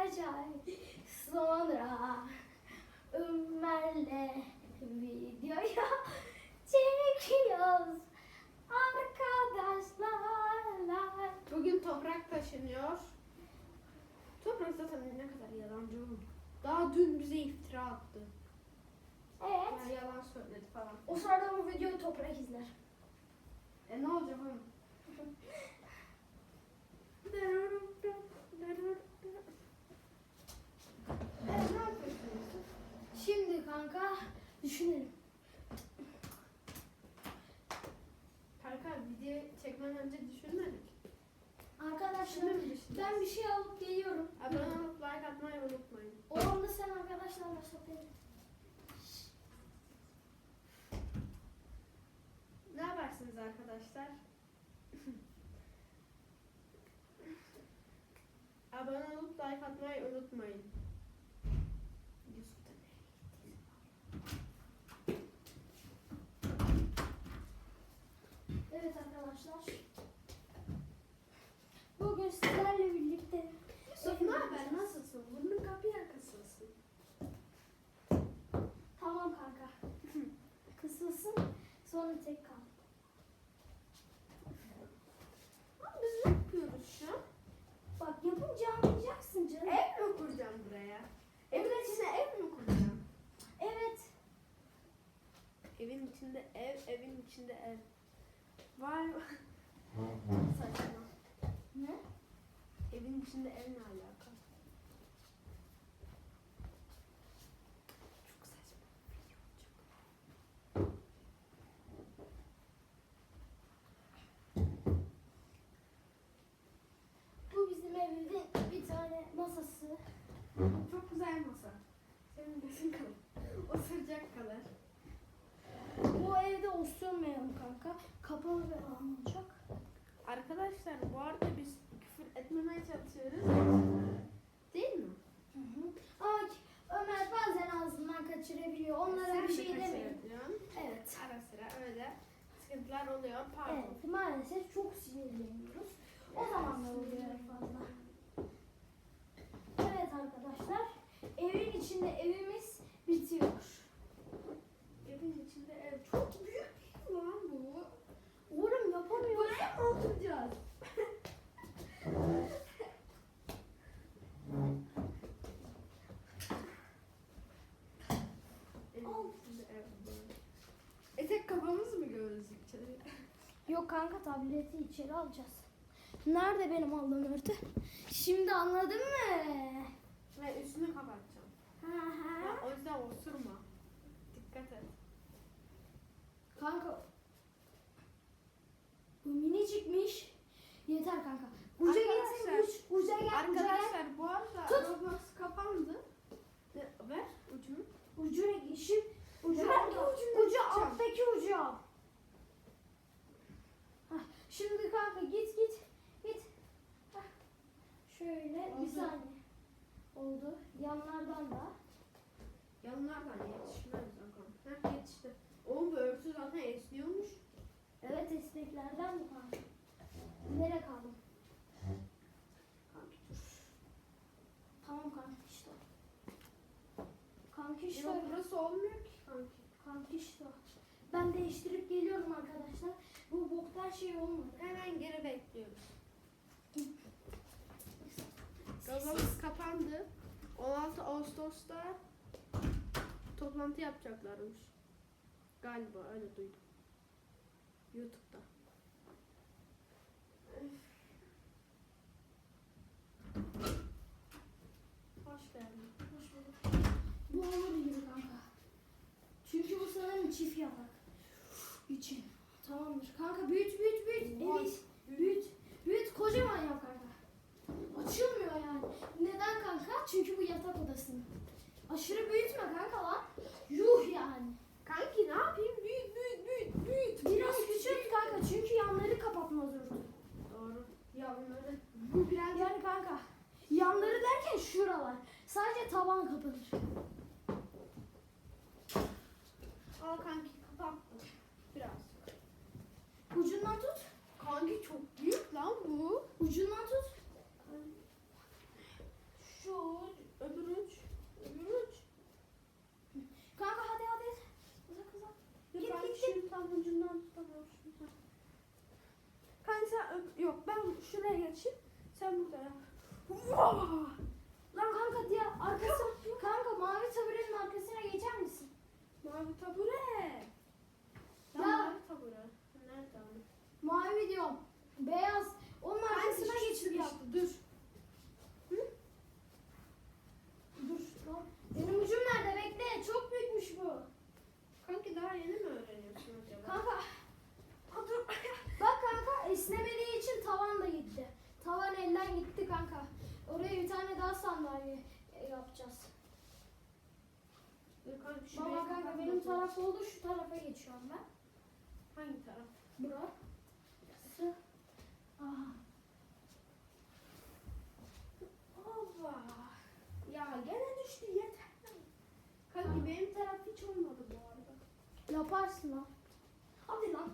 acayip. Sonra Ömer'le videoya çekiyoruz arkadaşlarla. Bugün toprak taşınıyor. Toprak zaten ne kadar yalancı oğlum. Daha dün bize iftira attı. Evet. Yani yalan söyledi falan. O sırada bu videoyu toprak izler. E ne olacak oğlum? E, ne yapıyorsunuz? Şimdi kanka düşünelim. Kanka video çekmeden önce düşünmedik. Arkadaşlar Şimdi mi düşündün? ben bir şey alıp geliyorum. Abone olup like atmayı unutmayın. O anda sen arkadaşlarla sohbet et. Ne yaparsınız arkadaşlar? Abone olup like atmayı unutmayın. Yusuf da nereye gittiyse. Evet arkadaşlar. Bugün sizlerle birlikte Yusuf ne haber? Nasılsın? Burnun kapı yakasısın. Tamam kanka. Kısılsın sonra tek kal. Ama biz ne yapıyoruz şu an? Bak yapınca anlayacaksın canım. Ev mi kuracağım buraya? Evin içine ev mi kuracağım? Evet. Evin içinde ev, evin içinde ev. Var mı? Saçma. Ne? Evin içinde ev ne alaka? Çok saçma. Çok. Bu bizim evimizin bir tane masası. Çok güzel masa. Senin gözün kalır. Osuracak kadar. Bu evde osurmayalım kanka. Kapalı bir alan olacak. Arkadaşlar bu arada biz küfür etmemeye çalışıyoruz. Değil mi? Hı hı. Ama Ömer bazen ağzından kaçırabiliyor. Onlara Sen bir de şey demeyin. kaçırıyorsun. Evet. Ara sıra öyle sıkıntılar oluyor. Pardon. Evet maalesef çok sinirleniyoruz. O zamanlar oluyor fazla. Evet arkadaşlar. Evin içinde evimiz bitiyor. Evin içinde ev çok büyük değil lan bu. Oğlum böyle. E tek kafamız mı gözükecek içeri? Yok kanka tableti içeri alacağız. Nerede benim aldığım örtü? Şimdi anladın mı? Ve üstünü kapatacağım. Ha Ya, ha. o yüzden osurma. Dikkat et. Kanka. Bu minicikmiş. Yeter kanka. Uca getir. Uç, uca gel. Uca. Arkadaşlar bu arada Tut. Roblox kapandı. Ve- Ver ucunu. Ucuna geçip. Ucu, ucu tutacağım? alttaki ucu al. Şimdi kanka git git. Git. Hah. Şöyle bir Oldu. saniye. Oldu. Yanlardan da. Yanlardan yetişmez bakalım. Heh yetişti. Oğlum bu örtü zaten esniyormuş. Evet esneklerden bu kanka. Nereye kaldım? Kanki dur. Tamam kanka işte. Kanka işte. Yok burası olmuyor ki kanki. Kanka işte. Ben değiştirip geliyorum arkadaşlar. Bu boktan şey olmadı. Hemen geri bekliyoruz. Roblox kapandı. 16 Ağustos'ta toplantı yapacaklarmış. Galiba öyle duydum. YouTube'da. Hoş geldin. Hoş bulduk. Bu olur gibi kanka. Çünkü bu sanırım çift yatak. İçin. Tamamdır. Kanka büyüt büyüt büyüt. Evet. Büyüt. Büyüt kocaman yap kanka. Açılmıyor yani. Neden kanka? Çünkü bu yatak odası. Aşırı büyütme kanka lan. Yuh yani. Kanki ne yapayım? Büyüt büyüt. Biraz küçült kanka çünkü yanları kapatma zorunda. Doğru. Ya bunları bu biraz Yani kanka yanları derken şuralar. Sadece tavan kapanır. Al kanki kapattım. Biraz. Ucundan tut. Kanki çok büyük lan bu. Ucundan ucundan tutamıyorsun. Kanka sen yok ben şuraya geçeyim. Sen burada yap. Lan kanka diğer arkası kanka mavi taburenin arkasına geçer misin? Mavi tabure. Ya, mavi tabure. Nerede? Mavi diyorum. Beyaz. Onun arkasına geçip yaptı. Dur. Elden gitti kanka. Oraya bir tane daha sandalye e, yapacağız. Kanki şu Baba kanka benim taraf oldu şu tarafa geçiyorum ben. Hangi taraf? Bura. Ova. Ya gene düştü yeter. Kanki benim taraf hiç olmadı bu arada. Yaparsın lan. Hadi lan.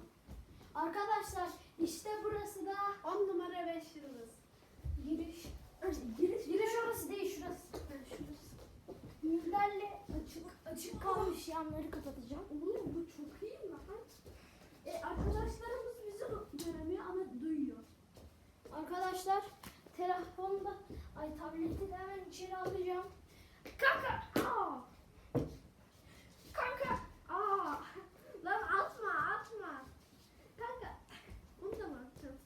Arkadaşlar işte burası da 10 numara 5 yıldız. Giriş. Giriş Giriş orası değil şurası. şurası. Minderle açık açık kalmış yanları kapatacağım. Oğlum bu çok iyi lan. E, arkadaşlarımız bizi göremiyor ama duyuyor. Arkadaşlar telefonda ay tableti de hemen içeri alacağım. Kanka! Aa! Kanka! Aa! Lan atma atma. Kanka! Onu da mı attın?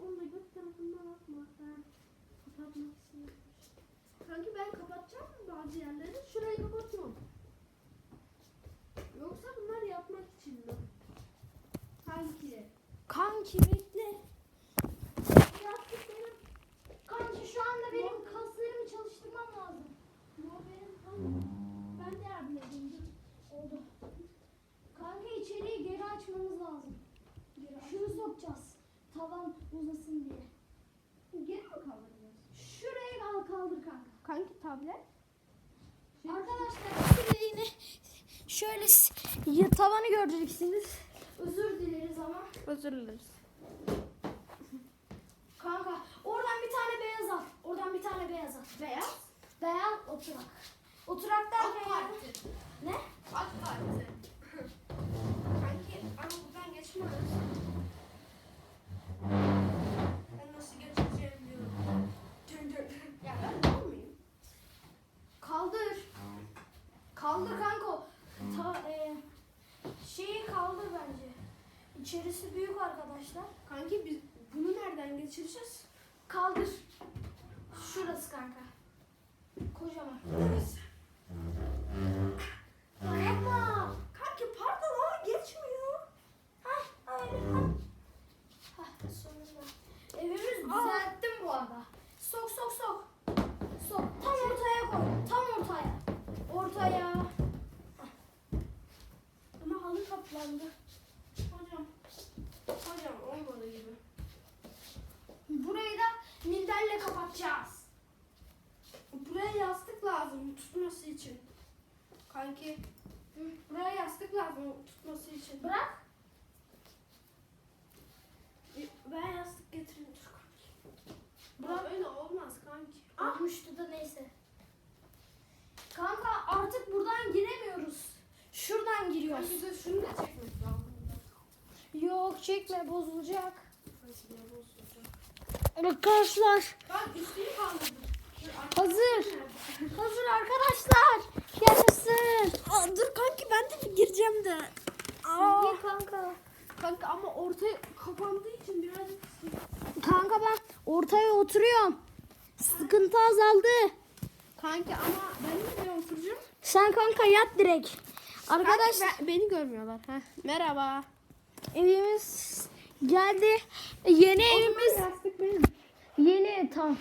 Onu da göt tarafından atma. Ben kapatmak istiyorum. Kanki ben kapatacağım bazı yerleri. Şurayı kapatıyorum. Yoksa bunlar yapmak için mi? Kanki. Kanki bekle. Yastık benim. Kanki şu anda benim kaslarımı çalıştırmam lazım. Bu benim tamam. Edeyim. dur. Oldu. Kanka içeriği geri açmamız lazım. Şunu sokacağız. Tavan uzasın diye. Geri mi kaldırıyorsun? Şuraya kal kaldır kanka. Kanki tablet. Arkadaşlar size yine şöyle s- ya, tavanı göreceksiniz. Özür dileriz ama. Özür dileriz. Kanka oradan bir tane beyaz al. Oradan bir tane beyaz al. Beyaz. Beyaz oturak. Oturak derken yani- Ne? AK Parti. Kanki ama buradan geçmez. Ben nasıl geçeceğim diyorum. Dön dön. Ya ben mal mıyım? Kaldır. Kaldır kanka. Ta, e, şeyi kaldır bence. İçerisi büyük arkadaşlar. Kanki biz bunu nereden geçireceğiz? Düzelttim bu arada. Sok sok sok. Sok. Tam ortaya koy. Tam ortaya. Ortaya. Ama halı kaplandı. Hocam. Hocam olmadı gibi. Burayı da minderle kapatacağız. Buraya yastık lazım tutması için. Kanki. Buraya yastık lazım tutması için. Bırak. Ben yastık getireyim. Bırak. Bırak öyle olmaz kanki. Ah Olmuştu da neyse. Kanka artık buradan giremiyoruz. Şuradan giriyoruz. kanki dur şunu da çekmek lazım. Yok çekme bozulacak. Arkadaşlar Bak üstünü kaldırdım. Hazır. hazır arkadaşlar. Yaşasın. Aa, dur kanki ben de bir gireceğim de. Gir kanka. Kanka ama ortaya kapandığı için birazcık Kanka ben ortaya oturuyorum. Sıkıntı azaldı. Kanki ama ben de oturacağım. Sen kanka yat direkt. Arkadaş Arkadaş beni görmüyorlar. Heh. Merhaba. evimiz geldi. Yeni O evimiz. yastık benim. Yeni tam.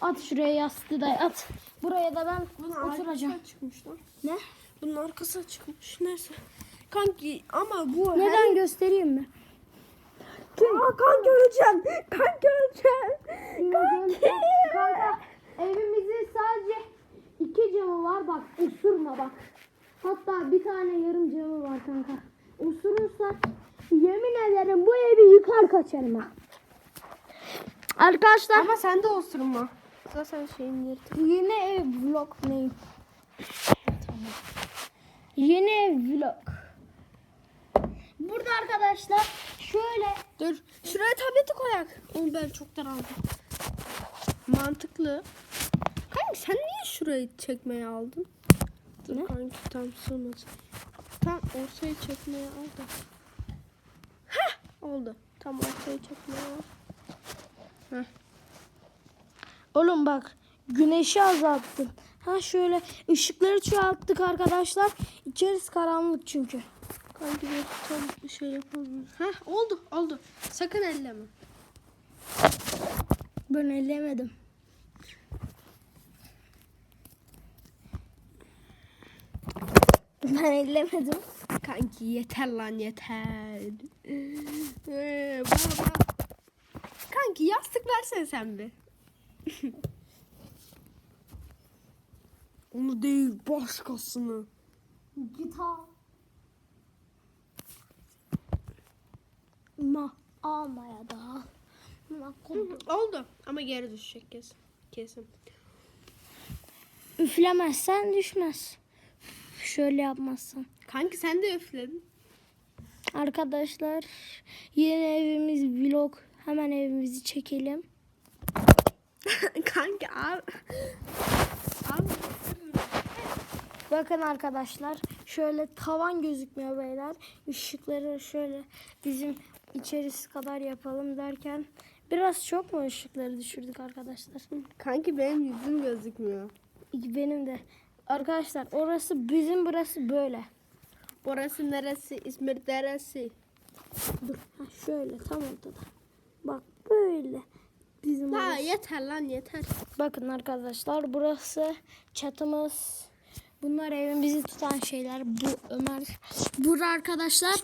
At şuraya yastığı da at. Buraya da ben Bunun oturacağım. çıkmış lan. Ne? Bunun arkası çıkmış. Neyse. Kanki ama bu Neden göstereyim mi? Aa, kanki öleceğim. Kanki öleceğim. Kanka, kanka evimizin sadece iki camı var bak usurma bak. Hatta bir tane yarım camı var kanka. Usurursa yemin ederim bu evi yıkar kaçarım ha. Arkadaşlar Ama sen de osurma. Zaten şeyin yeri. yeni ev vlog neyim? Tamam. Yeni ev vlog. Burada arkadaşlar şöyle Dur. Şuraya tableti koyak. Onu ben çoktan aldım. Mantıklı. Kanki sen niye şurayı çekmeye aldın? Dur Ne? kanki tam sığmadı. Tam ortaya çekmeye al da. Heh oldu. Tam ortaya çekmeye al. Oğlum bak güneşi azalttım. Ha şöyle ışıkları çoğalttık arkadaşlar. İçerisi karanlık çünkü. Kanki bir tam bir şey yapalım. Heh oldu oldu. Sakın elleme. Ben ellemedim. Ben ellemedim. Kanki yeter lan yeter. Ee, baba. Kanki yastık versene sen bir. Onu değil başkasını. Git al. Almaya da. Oldu ama geri düşecek kesin. Kesin. Üflemezsen düşmez. Şöyle yapmazsan. Kanki sen de üfledin. Arkadaşlar yeni evimiz vlog. Hemen evimizi çekelim. Kanki al. Al. Bakın arkadaşlar şöyle tavan gözükmüyor beyler. Işıkları şöyle bizim içerisi kadar yapalım derken biraz çok mu ışıkları düşürdük arkadaşlar? Kanki benim yüzüm gözükmüyor. Benim de. Arkadaşlar orası bizim burası böyle. Orası neresi? İzmir neresi? Dur ha, şöyle tam ortada. Bak böyle. Bizim Ha orası. yeter lan yeter. Bakın arkadaşlar burası çatımız. Bunlar evimizi tutan şeyler. Bu Ömer. Burada arkadaşlar.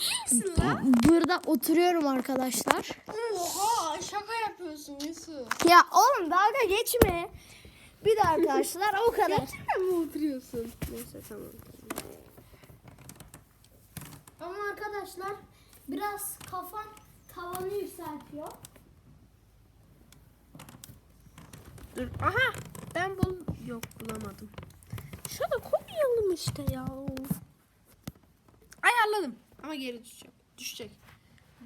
Burada oturuyorum arkadaşlar. Oha şaka yapıyorsun Yusuf. Ya oğlum dalga geçme. Bir de arkadaşlar o kadar. Gerçekten mi oturuyorsun? Neyse tamam. Ama arkadaşlar biraz kafam tavanı yükseltiyor. Dur. Aha ben bul yok bulamadım. Şurada koyalım işte ya. Ayarladım ama geri düşecek. Düşecek.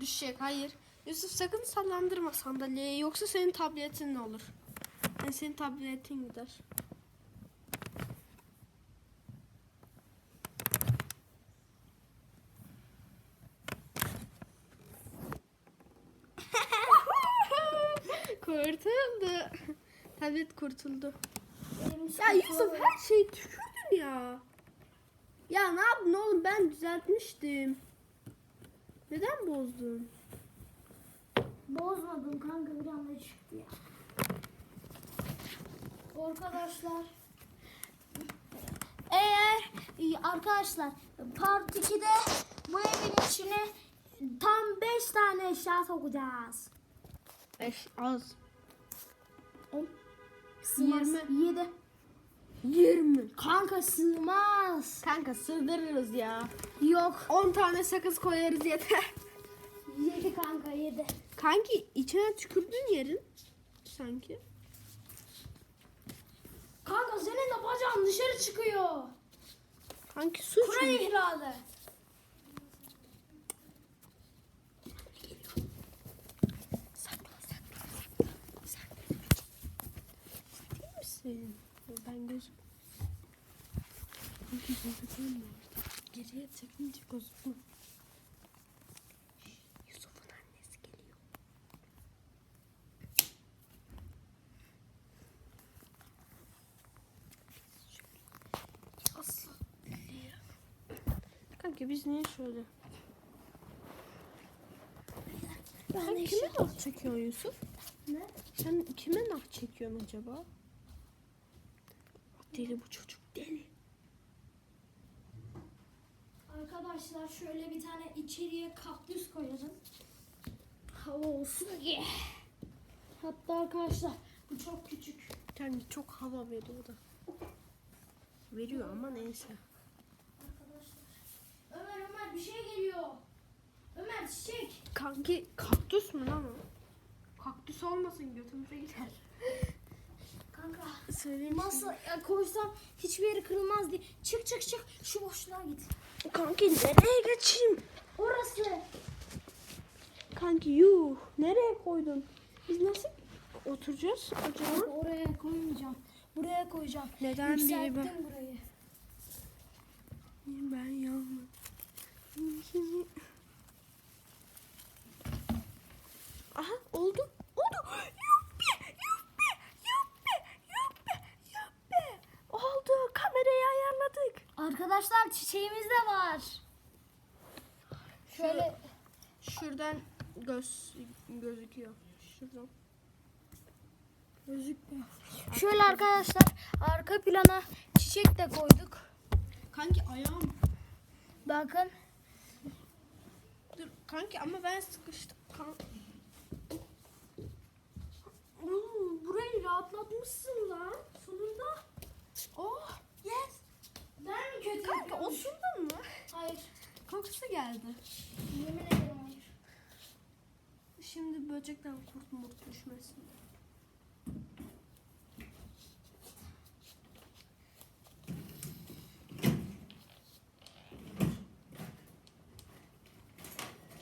Düşecek hayır. Yusuf sakın sallandırma sandalyeyi yoksa senin tabletin ne olur? Yani senin tabletin gider. Kurtuldu. Tablet kurtuldu. Ya Yusuf her şeyi tükürdün ya. Ya ne yaptın oğlum ben düzeltmiştim. Neden bozdun? Bozmadım kanka bir anda çıktı ya. Arkadaşlar eğer e, arkadaşlar part 2'de bu evin içine tam 5 tane eşya sokacağız. Beş az. Sığmaz. Yirmi. 7. 20. Kanka sığmaz. Kanka sığdırırız ya. Yok. 10 tane sakız koyarız yeter. 7 kanka 7. Kanki içine tükürdün yerin. Sanki. Kanka senin de bacağın dışarı çıkıyor. Kanki su çünkü. ihlalı. Sakla sakla. Sakla. Değil misin? Ben gözüm. Geriye çekince gözükmüyor. Yusuf'un annesi geliyor. Asıl. Kanka biz niye şöyle? Sen kime nah çekiyorsun Yusuf? Ne? Sen kime nah çekiyorsun acaba? Deli bu çocuk deli. Arkadaşlar şöyle bir tane içeriye kaktüs koyalım. Hava olsun diye. Hatta arkadaşlar bu çok küçük. Yani çok hava veriyor da. Veriyor ama neyse. Arkadaşlar. Ömer Ömer bir şey geliyor. Ömer çiçek. Kanki kaktüs mü lan o? Kaktüs olmasın götümüze gider. Kanka Söyleyeyim masaya koysam hiçbir yeri kırılmaz diye. Çık çık çık şu boşluğa git. Kanki nereye geçeyim? Orası. Kanki yuh. Nereye koydun? Biz nasıl oturacağız acaba? Oraya koymayacağım. Buraya koyacağım. Neden diye ben, burayı. ben yandım. Aha oldu. Oldu. Arkadaşlar çiçeğimiz de var. Şöyle Şuradan göz gözüküyor. Şuradan. Gözükmüyor. şöyle arkadaşlar arka plana çiçek de koyduk. Kanki ayağım. Bakın Dur kanki ama ben sıkıştım. Kan... Oo, burayı rahatlatmışsın lan. Sonunda. Oh. Ben mi kötü Kanka osurdun mu? Hayır. Kokusu geldi. Yemin ederim hayır. Şimdi böcekten kurt murt düşmesin.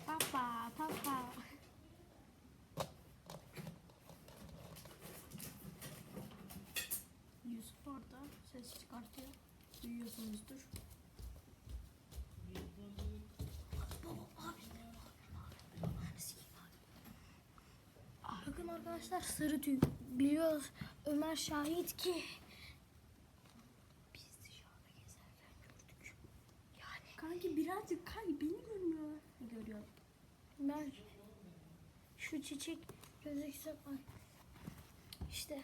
Papa, papa. Yusuf orada ses çıkartıyor. Duyuyorsunuzdur. Bakın arkadaşlar sarı tüy. Biliyoruz Ömer şahit ki biz dışarıda gezerken gördük. Yani Kanki birazcık kay beni görmüyor. Görüyor. ben şu çiçek gözükse ay. İşte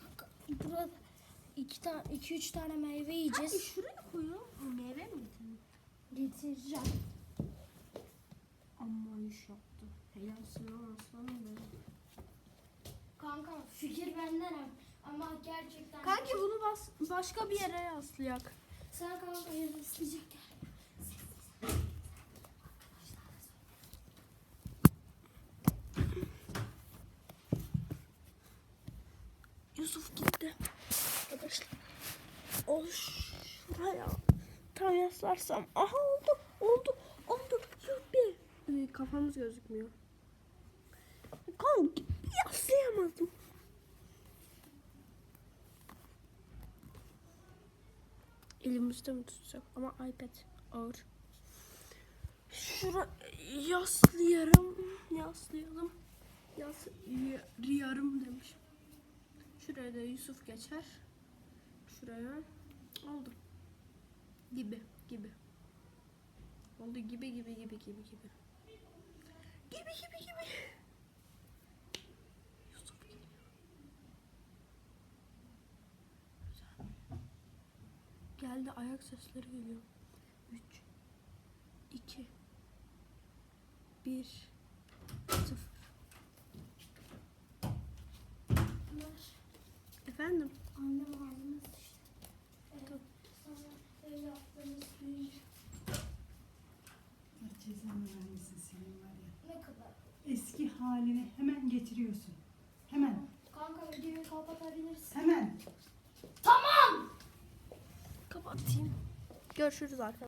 kanka, burada iki tane iki üç tane meyve yiyeceğiz. şuraya koyuyor. Bu meyve mi getirdin? Getireceğim. Amma iş yaptı. Helal sana aslanım benim. Kanka fikir benden hem. ama gerçekten. Kanki bunu bas, başka bir yere yaslayak. sen kanka yazı isteyecek gel. Yusuf gitti. Arkadaşlar. O şuraya tam yaslarsam. Aha oldu. Oldu. Oldu. Yuppi. Ee, kafamız gözükmüyor. Kanki yaslayamadım. Elimizde mi tutacak? Ama iPad ağır. Şura yaslayarım. Yaslayalım. Yaslayarım demiş. Şuraya da Yusuf geçer. Şuraya. Oldu. Gibi gibi. Oldu gibi gibi gibi gibi gibi. Gibi gibi gibi. Yusuf geliyor. Güzel. Geldi ayak sesleri geliyor. 3 2 1 0 Efendim? Annem ağzına sıçtı. Evet, sonra ev yaptığımız büyük Cezanı vermesin senin var ya. ne kadar? Eski haline hemen getiriyorsun. Hemen. Kanka videoyu kapatabilirsin. Hemen. Kapatayım. Görüşürüz arkadaşlar.